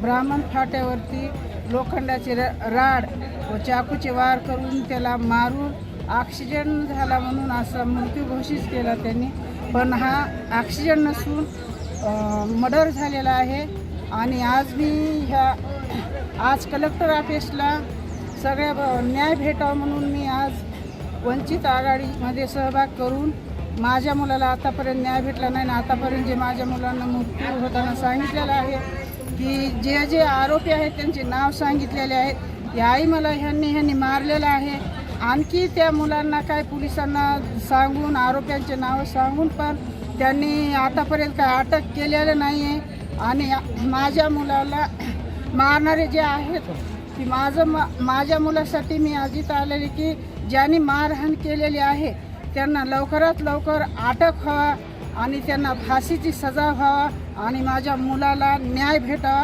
ब्राह्मण फाट्यावरती लोखंडाचे र राड व चाकूचे वार करून त्याला मारून ऑक्सिजन झाला म्हणून असा मृत्यू घोषित केला त्यांनी. पण हा ऑक्सिजन नसून मर्डर झालेला आहे. आणि आज मी ह्या आज कलेक्टर ऑफिसला सगळ्या ब- न्याय भेटावा म्हणून मी आज वंचित आघाडीमध्ये सहभाग करून माझ्या मुलाला आतापर्यंत न्याय भेटला नाही ना आतापर्यंत जे माझ्या मुलांना मृत्यू होताना सांगितलेलं आहे की जे जे आरोपी आहेत त्यांचे नाव सांगितलेले आहेत. याही मला ह्यांनी ह्यांनी मारलेलं आहे. आणखी त्या मुलांना काय पोलिसांना सांगून आरोप्यांचे नावं सांगून पण त्यांनी आतापर्यंत काय अटक केलेलं नाही आहे आणि माझ्या मुलाला मारणारे जे आहेत की माझं मा माझ्या मुलासाठी मी अजित आलेले की ज्यांनी मारहाण केलेली आहे त्यांना लवकरात लवकर अटक व्हा आणि त्यांना फाशीची सजा व्हा आणि माझ्या मुलाला न्याय भेटा.